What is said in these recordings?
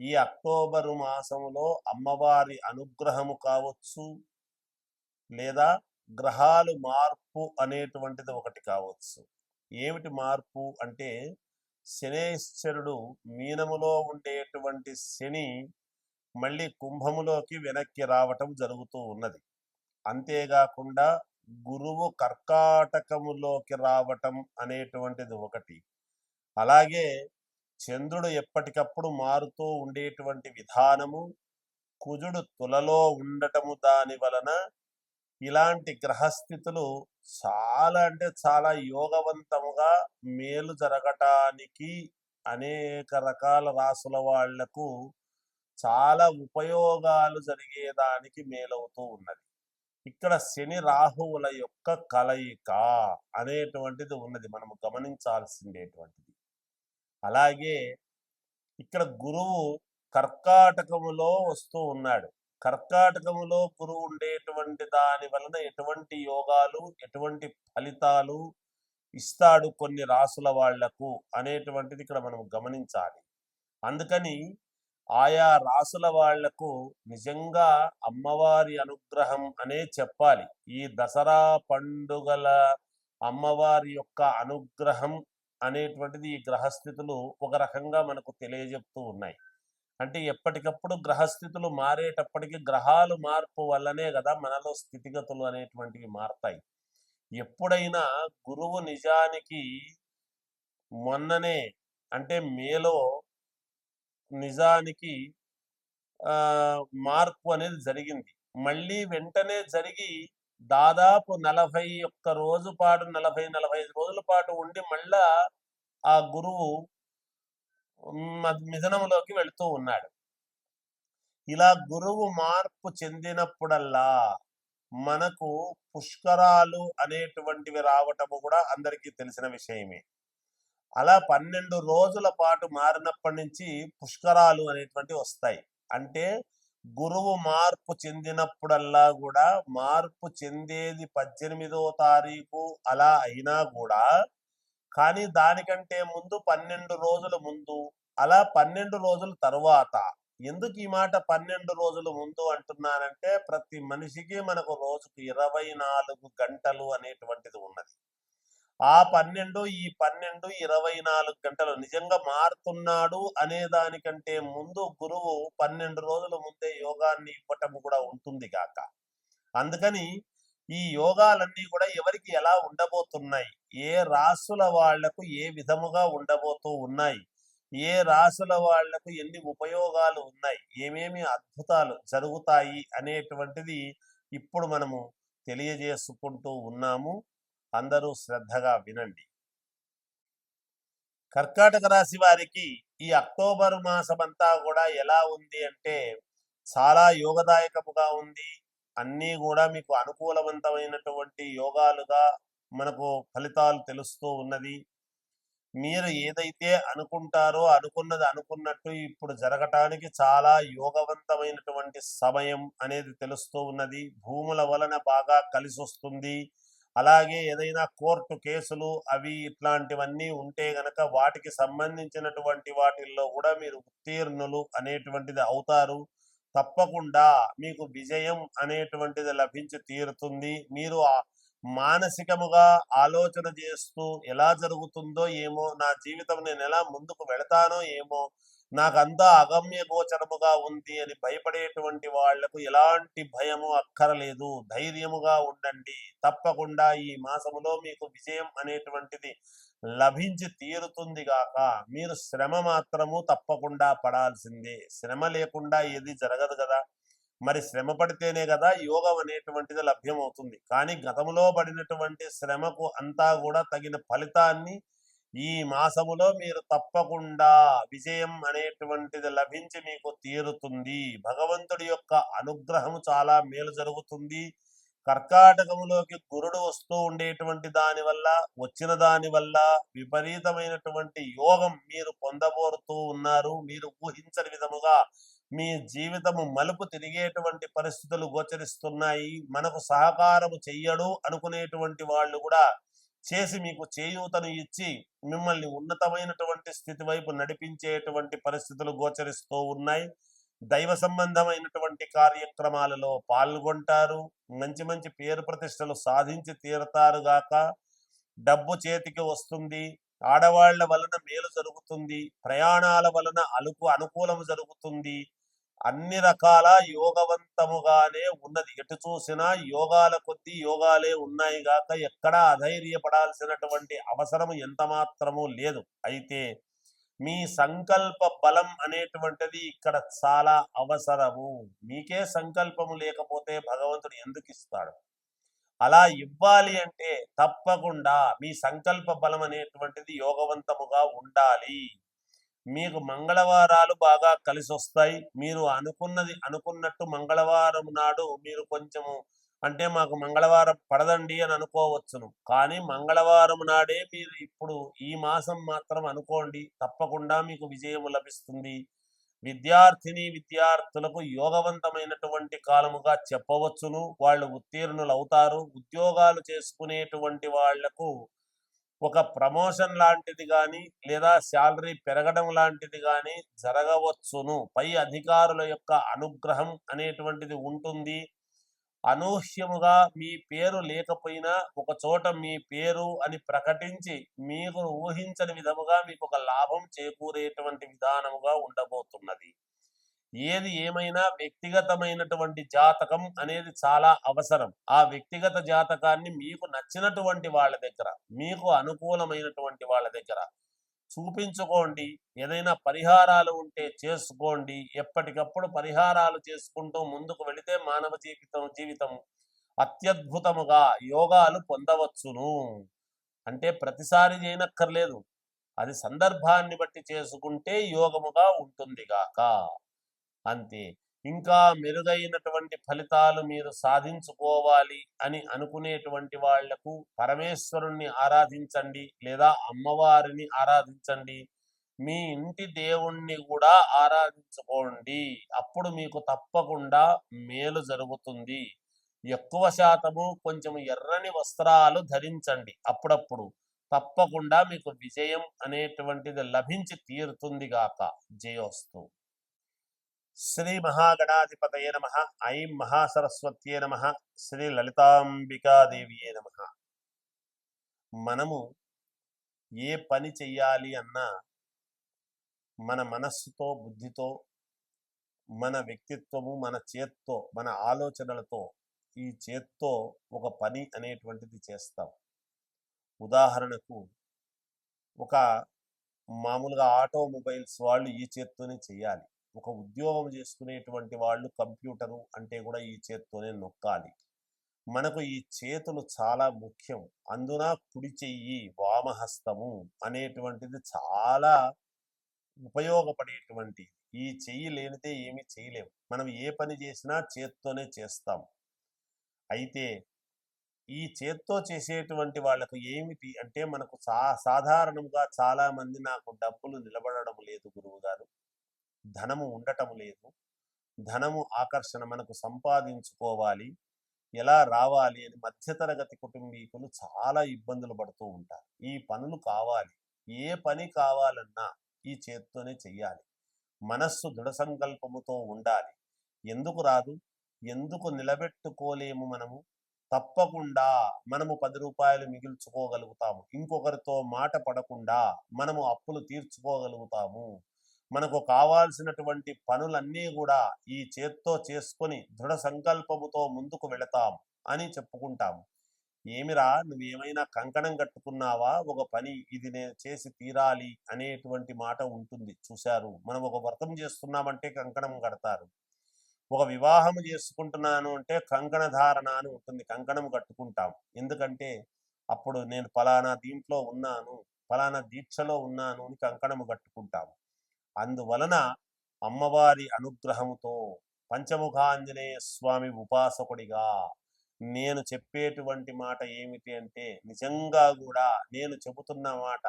ఈ అక్టోబరు మాసములో అమ్మవారి అనుగ్రహము కావచ్చు లేదా గ్రహాలు మార్పు అనేటువంటిది ఒకటి కావచ్చు. ఏమిటి మార్పు అంటే శనేశ్వరుడు మీనములో ఉండేటువంటి శని మళ్ళీ కుంభములోకి వెనక్కి రావటం జరుగుతూ ఉన్నది. అంతేకాకుండా గురువు కర్కాటకములోకి రావటం అనేటువంటిది ఒకటి. అలాగే చంద్రుడు ఎప్పటికప్పుడు మారుతూ ఉండేటువంటి విధానము కుజుడు తులలో ఉండటము దాని వలన ఇలాంటి గ్రహస్థితులు చాలా అంటే చాలా యోగవంతముగా మేలు జరగటానికి అనేక రకాల రాసుల వాళ్ళకు చాలా ఉపయోగాలు జరిగేదానికి మేలవుతూ ఉన్నది. ఇక్కడ శని రాహువుల యొక్క కలయిక అనేటువంటిది ఉన్నది. మనము గమనించాల్సిందేటువంటిది అలాగే ఇక్కడ గురువు కర్కాటకములో వస్తూ ఉన్నాడు. కర్కాటకములో గురువు ఉండేటువంటి దాని వలన ఎటువంటి యోగాలు ఎటువంటి ఫలితాలు ఇస్తాడు కొన్ని రాసుల వాళ్ళకు అనేటువంటిది ఇక్కడ మనం గమనించాలి. అందుకని ఆయా రాసుల వాళ్ళకు నిజంగా అమ్మవారి అనుగ్రహం అనే చెప్పాలి. ఈ దసరా పండుగల అమ్మవారి యొక్క అనుగ్రహం అనేటువంటిది ఈ గ్రహస్థితులు ఒక రకంగా మనకు తెలియజెప్తూ ఉన్నాయి. అంటే ఎప్పటికప్పుడు గ్రహస్థితులు మారేటప్పటికి గ్రహాలు మార్పు వల్లనే కదా మనలో స్థితిగతులు అనేటువంటివి మారతాయి. ఎప్పుడైనా గురువు నిజానికి మొన్ననే అంటే మేలో నిజానికి ఆ మార్పు అనేది జరిగింది. మళ్ళీ వెంటనే జరిగి దాదాపు నలభై ఒక్క రోజు పాటు నలభై నలభై ఐదు రోజుల పాటు ఉండి మళ్ళా ఆ గురువు మిథనంలోకి వెళుతూ ఉన్నాడు. ఇలా గురువు మార్పు చెందినప్పుడల్లా మనకు పుష్కరాలు అనేటువంటివి రావటము కూడా అందరికీ తెలిసిన విషయమే. అలా పన్నెండు రోజుల పాటు మారినప్పటి నుంచి పుష్కరాలు అనేటువంటివి వస్తాయి. అంటే గురువు మార్పు చెందినప్పుడల్లా కూడా మార్పు చెందేది పద్దెనిమిదో తారీఖు అలా అయినా కూడా కానీ దానికంటే ముందు పన్నెండు రోజుల ముందు అలా పన్నెండు రోజుల తరువాత ఎందుకు ఈ మాట పన్నెండు రోజుల ముందు అంటున్నానంటే ప్రతి మనిషికి మనకు రోజుకు ఇరవై నాలుగు గంటలు అనేటువంటిది ఉన్నది. ఆ పన్నెండు ఈ పన్నెండు ఇరవై నాలుగు గంటలు నిజంగా మారుతున్నాడు అనే దానికంటే ముందు గురువు పన్నెండు రోజుల ముందే యోగాన్ని ఇవ్వటం కూడా ఉంటుంది కాక అందుకని ఈ యోగాలన్నీ కూడా ఎవరికి ఎలా ఉండబోతున్నాయి? ఏ రాసుల వాళ్ళకు ఏ విధముగా ఉండబోతూ ఉన్నాయి? ఏ రాసుల వాళ్ళకు ఎన్ని ఉపయోగాలు ఉన్నాయి? ఏమేమి అద్భుతాలు జరుగుతాయి అనేటువంటిది ఇప్పుడు మనము తెలియజేసుకుంటూ ఉన్నాము. అందరూ శ్రద్ధగా వినండి. కర్కాటక రాశి వారికి ఈ అక్టోబర్ మాసమంతా కూడా ఎలా ఉంది అంటే చాలా యోగదాయకముగా ఉంది. అన్నీ కూడా మీకు అనుకూలవంతమైనటువంటి యోగాలుగా మనకు ఫలితాలు తెలుస్తూ ఉన్నది. మీరు ఏదైతే అనుకుంటారో అనుకున్నది అనుకున్నట్టు ఇప్పుడు జరగటానికి చాలా యోగవంతమైనటువంటి సమయం అనేది తెలుస్తూ ఉన్నది. భూముల వలన బాగా కలిసి వస్తుంది అలాగే ఏదైనా కోర్టు కేసులు అవి ఇట్లాంటివన్నీ ఉంటే గనక వాటికి సంబంధించినటువంటి వాటిల్లో కూడా మీరు ఉత్తీర్ణులు అనేటువంటిది అవుతారు. తప్పకుండా మీకు విజయం అనేటువంటిది లభించి తీరుతుంది. మీరు ఆ మానసికముగా ఆలోచన చేస్తూ ఎలా జరుగుతుందో ఏమో నా జీవితం నేను ఎలా ముందుకు వెళతానో ఏమో నాకంతా అగమ్య గోచరముగా ఉంది అని భయపడేటువంటి వాళ్ళకు ఎలాంటి భయము అక్కరలేదు. ధైర్యముగా ఉండండి. తప్పకుండా ఈ మాసములో మీకు విజయం అనేటువంటిది లభించి తీరుతుంది గాక. మీరు శ్రమ మాత్రము తప్పకుండా పడాల్సిందే. శ్రమ లేకుండా ఏది జరగదు కదా. మరి శ్రమ పడితేనే కదా యోగం అనేటువంటిది లభ్యమవుతుంది. కానీ గతంలో పడినటువంటి శ్రమకు అంతా కూడా తగిన ఫలితాన్ని ఈ మాసములో మీరు తప్పకుండా విజయం అనేటువంటిది లభించి మీకు తీరుతుంది. భగవంతుడి యొక్క అనుగ్రహము చాలా మేలు జరుగుతుంది. కర్కాటకములోకి గురుడు వస్తూ ఉండేటువంటి దాని వల్ల వచ్చిన దాని వల్ల విపరీతమైనటువంటి యోగం మీరు పొందబోరుతూ ఉన్నారు. మీరు ఊహించని విధముగా మీ జీవితము మలుపు తిరిగేటువంటి పరిస్థితులు గోచరిస్తున్నాయి. మనకు సహకారము చెయ్యడు అనుకునేటువంటి వాళ్ళు కూడా చేసి మీకు చేయూతను ఇచ్చి మిమ్మల్ని ఉన్నతమైనటువంటి స్థితి వైపు నడిపించేటువంటి పరిస్థితులు గోచరిస్తూ ఉన్నాయి. దైవ సంబంధమైనటువంటి కార్యక్రమాలలో పాల్గొంటారు. మంచి మంచి పేరు ప్రతిష్టలు సాధించి తీరతారు గాక. డబ్బు చేతికి వస్తుంది. ఆడవాళ్ళ వలన మేలు జరుగుతుంది. ప్రయాణాల వలన అలుపు అనుకూలం జరుగుతుంది. అన్ని రకాల యోగవంతముగానే ఉన్నది. ఎటు చూసినా యోగాల కొద్దీ యోగాలే ఉన్నాయి గాక ఎక్కడా అధైర్యపడాల్సినటువంటి అవసరం ఎంత మాత్రము లేదు. అయితే మీ సంకల్ప బలం అనేటువంటిది ఇక్కడ చాలా అవసరము. మీకే సంకల్పము లేకపోతే భగవంతుడు ఎందుకు ఇస్తాడు? అలా ఇవ్వాలి అంటే తప్పకుండా మీ సంకల్ప బలం అనేటువంటిది యోగవంతముగా ఉండాలి. మీకు మంగళవారాలు బాగా కలిసి వస్తాయి మీరు అనుకున్నది అనుకున్నట్టు మంగళవారం నాడు మీరు కొంచెము అంటే మాకు మంగళవారం పడదండి అని అనుకోవచ్చును. కానీ మంగళవారం నాడే మీరు ఇప్పుడు ఈ మాసం మాత్రం అనుకోండి తప్పకుండా మీకు విజయం లభిస్తుంది. విద్యార్థిని విద్యార్థులకు యోగవంతమైనటువంటి కాలముగా చెప్పవచ్చును. వాళ్ళు ఉత్తీర్ణులు అవుతారు ఉద్యోగాలు చేసుకునేటువంటి వాళ్ళకు ఒక ప్రమోషన్ లాంటిది కానీ లేదా శాలరీ పెరగడం లాంటిది కానీ జరగవచ్చును. పై అధికారుల యొక్క అనుగ్రహం అనేటువంటిది ఉంటుంది. అనూహ్యముగా మీ పేరు లేకపోయినా ఒక చోట మీ పేరు అని ప్రకటించి మీకు ఊహించని విధముగా మీకు ఒక లాభం చేకూరేటువంటి విధానముగా ఉండబోతున్నది. ఏది ఏమైనా వ్యక్తిగతమైనటువంటి జాతకం అనేది చాలా అవసరం. ఆ వ్యక్తిగత జాతకాన్ని మీకు నచ్చినటువంటి వాళ్ళ దగ్గర మీకు అనుకూలమైనటువంటి వాళ్ళ దగ్గర చూపించుకోండి. ఏదైనా పరిహారాలు ఉంటే చేసుకోండి. ఎప్పటికప్పుడు పరిహారాలు చేసుకుంటూ ముందుకు వెళితే మానవ జీవితం జీవితం అత్యద్భుతముగా యోగాలు పొందవచ్చును. అంటే ప్రతిసారి చేయనక్కర్లేదు. అది సందర్భాన్ని బట్టి చేసుకుంటే యోగముగా ఉంటుందిగాక. అంతే. ఇంకా మెరుగైనటువంటి ఫలితాలు మీరు సాధించుకోవాలి అని అనుకునేటువంటి వాళ్ళకు పరమేశ్వరుణ్ణి ఆరాధించండి లేదా అమ్మవారిని ఆరాధించండి. మీ ఇంటి దేవుణ్ణి కూడా ఆరాధించుకోండి. అప్పుడు మీకు తప్పకుండా మేలు జరుగుతుంది. ఎక్కువ శాతము కొంచెం ఎర్రని వస్త్రాలు ధరించండి అప్పుడప్పుడు. తప్పకుండా మీకు విజయం అనేటువంటిది లభించి తీరుతుంది గాక. జయోస్తు. శ్రీ మహాగణాధిపతయ నమ. ఐం మహాసరస్వత్యే నమ. శ్రీ లలితాంబికాదేవియే నమ. మనము ఏ పని చెయ్యాలి అన్నా మన మనస్సుతో బుద్ధితో మన వ్యక్తిత్వము మన చేత్తో మన ఆలోచనలతో ఈ చేత్తో ఒక పని అనేటువంటిది చేస్తాం. ఉదాహరణకు ఒక మామూలుగా ఆటోమొబైల్స్ వాళ్ళు ఈ చేత్తోనే చేయాలి ఒక ఉద్యోగం చేసుకునేటువంటి వాళ్ళు కంప్యూటరు అంటే కూడా ఈ చేత్తోనే నొక్కాలి. మనకు ఈ చేతులు చాలా ముఖ్యం. అందున కుడి చెయ్యి వామహస్తము అనేటువంటిది చాలా ఉపయోగపడేటువంటి ఈ చెయ్యి లేనిదే ఏమీ చేయలేము మనం ఏ పని చేసినా చేత్తోనే చేస్తాం. అయితే ఈ చేత్తో చేసేటువంటి వాళ్ళకు ఏమిటి అంటే మనకు సా సాధారణంగా చాలామంది నాకు డబ్బులు నిలబడడం లేదు గురువు గారు ధనము ఉండటం లేదు. ధనము ఆకర్షణ మనకు సంపాదించుకోవాలి. ఎలా రావాలి అని మధ్యతరగతి కుటుంబీకులు చాలా ఇబ్బందులు పడుతూ ఉంటారు. ఈ పనులు కావాలి. ఏ పని కావాలన్నా ఈ చేత్తోనే చెయ్యాలి. మనస్సు దృఢ సంకల్పముతో ఉండాలి. ఎందుకు రాదు? ఎందుకు నిలబెట్టుకోలేము మనము? తప్పకుండా మనము పది రూపాయలు మిగిల్చుకోగలుగుతాము. ఇంకొకరితో మాట పడకుండా మనము అప్పులు తీర్చుకోగలుగుతాము. మనకు కావాల్సినటువంటి పనులన్నీ కూడా ఈ చేత్తో చేసుకొని దృఢ సంకల్పముతో ముందుకు వెళతాం అని చెప్పుకుంటాము. ఏమిరా నువ్వేమైనా కంకణం కట్టుకున్నావా? ఒక పని ఇది నేను చేసి తీరాలి అనేటువంటి మాట ఉంటుంది. చూశారు? మనం ఒక వ్రతం చేస్తున్నామంటే కంకణం కడతారు. ఒక వివాహం చేసుకుంటున్నాను అంటే కంకణ ధారణ అని ఉంటుంది. కంకణం కట్టుకుంటాం. ఎందుకంటే అప్పుడు నేను ఫలానా దీంట్లో ఉన్నాను ఫలానా దీక్షలో ఉన్నాను అని కంకణము కట్టుకుంటాము. అందువలన అమ్మవారి అనుగ్రహముతో పంచముఖాంజనేయ స్వామి ఉపాసకుడిగా నేను చెప్పేటువంటి మాట ఏమిటి అంటే నిజంగా కూడా నేను చెబుతున్న మాట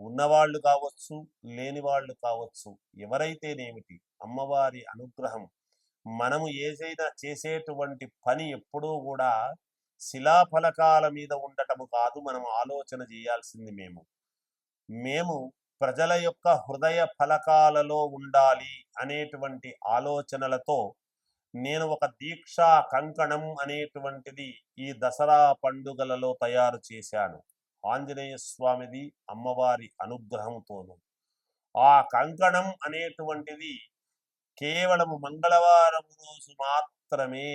ఉన్నవాళ్ళు కావచ్చు లేని వాళ్ళు కావచ్చు ఎవరైతేనేమిటి అమ్మవారి అనుగ్రహం మనము ఏదైనా చేసేటువంటి పని ఎప్పుడూ కూడా శిలాఫలకాల మీద ఉండటము కాదు మనం ఆలోచన చేయాల్సింది మేము. మేము ప్రజల యొక్క హృదయ ఫలకాలలో ఉండాలి అనేటువంటి ఆలోచనలతో నేను ఒక దీక్షా కంకణం అనేటువంటిది ఈ దసరా పండుగలలో తయారు చేశాను. ఆంజనేయ స్వామిది అమ్మవారి అనుగ్రహంతోను. ఆ కంకణం అనేటువంటిది కేవలం మంగళవారం రోజు మాత్రమే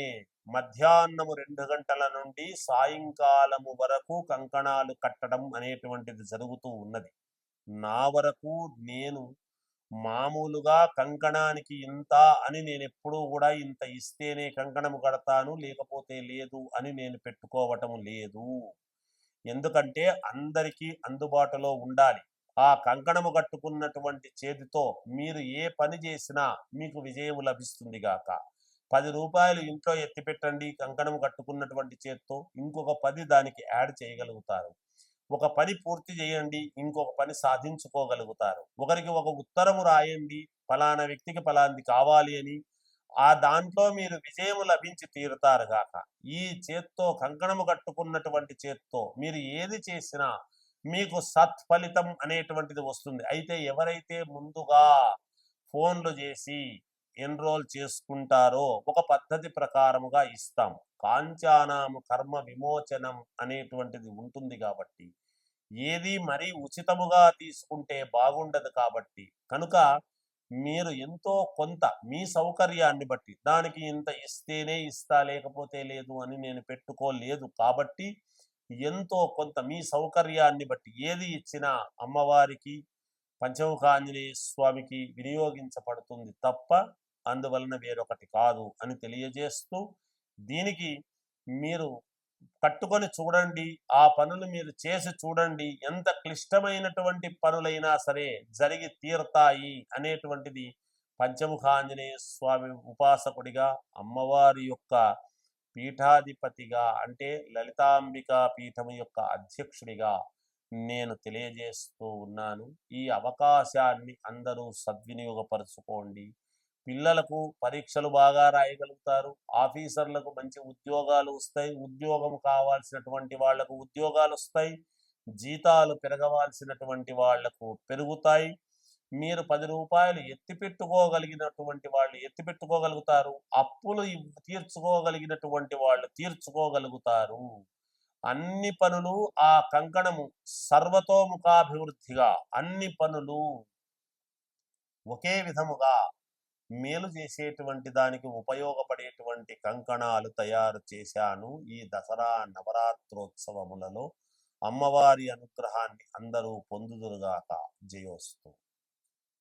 మధ్యాహ్నము రెండు గంటల నుండి సాయంకాలము వరకు కంకణాలు కట్టడం అనేటువంటిది జరుగుతూ ఉన్నది. నా వరకు నేను మామూలుగా కంకణానికి ఇంత అని నేను ఎప్పుడూ కూడా ఇంత ఇస్తేనే కంకణము కడతాను లేకపోతే లేదు అని నేను పెట్టుకోవటం లేదు. ఎందుకంటే అందరికీ అందుబాటులో ఉండాలి. ఆ కంకణము కట్టుకున్నటువంటి చేతితో మీరు ఏ పని చేసినా మీకు విజయం లభిస్తుంది గాక. పది రూపాయలు ఇంట్లో ఎత్తిపెట్టండి కంకణము కంకణం కట్టుకున్నటువంటి చేత్తో ఇంకొక పది దానికి యాడ్ చేయగలుగుతారు. ఒక పని పూర్తి చేయండి ఇంకొక పని సాధించుకోగలుగుతారు. ఒకరికి ఒక ఉత్తరము రాయండి ఫలానా వ్యక్తికి ఫలాంది కావాలి అని ఆ దాంట్లో మీరు విజయం లభించి తీరుతారు గాక. ఈ చేత్తో కంకణము కట్టుకున్నటువంటి చేత్తో మీరు ఏది చేసినా మీకు సత్ఫలితం అనేటువంటిది వస్తుంది. అయితే ఎవరైతే ముందుగా ఫోన్లు చేసి ఎన్రోల్ చేసుకుంటారో ఒక పద్ధతి ప్రకారముగా ఇస్తాం కాంచానాము కర్మ విమోచనం అనేటువంటిది ఉంటుంది కాబట్టి ఏది మరీ ఉచితముగా తీసుకుంటే బాగుండదు కాబట్టి కనుక మీరు ఎంతో కొంత మీ సౌకర్యాన్ని బట్టి దానికి ఇంత ఇస్తేనే ఇస్తా లేకపోతే లేదు అని నేను పెట్టుకోలేదు కాబట్టి ఎంతో కొంత మీ సౌకర్యాన్ని బట్టి ఏది ఇచ్చినా అమ్మవారికి పంచముఖాంజనేయ స్వామికి వినియోగించబడుతుంది తప్ప అందువలన వేరొకటి కాదు అని తెలియజేస్తూ దీనికి మీరు కట్టుకొని చూడండి ఆ పనులు మీరు చేసి చూడండి ఎంత క్లిష్టమైనటువంటి పనులైనా సరే జరిగి తీరతాయి అనేటువంటిది పంచముఖ ఆంజనేయ స్వామి ఉపాసకుడిగా అమ్మవారి యొక్క పీఠాధిపతిగా అంటే లలితాంబిక పీఠం యొక్క అధ్యక్షుడిగా నేను తెలియజేస్తూ ఉన్నాను. ఈ అవకాశాన్ని అందరూ సద్వినియోగపరచుకోండి. పిల్లలకు పరీక్షలు బాగా రాయగలుగుతారు. ఆఫీసర్లకు మంచి ఉద్యోగాలు వస్తాయి. ఉద్యోగం కావాల్సినటువంటి వాళ్ళకు ఉద్యోగాలు వస్తాయి. జీతాలు పెరగవలసినటువంటి వాళ్ళకు పెరుగుతాయి. మీరు పది రూపాయలు ఎత్తిపెట్టుకోగలిగినటువంటి వాళ్ళు ఎత్తిపెట్టుకోగలుగుతారు అప్పులు తీర్చుకోగలిగినటువంటి వాళ్ళు తీర్చుకోగలుగుతారు. అన్ని పనులు ఆ కంకణము సర్వతోముఖాభివృద్ధిగా అన్ని పనులు ఒకే విధముగా మేలు చేసేటువంటి దానికి ఉపయోగపడేటువంటి కంకణాలు తయారు చేశాను ఈ దసరా నవరాత్రోత్సవములలో. అమ్మవారి అనుగ్రహాన్ని అందరూ పొందుదురుగాక. జయోస్తు.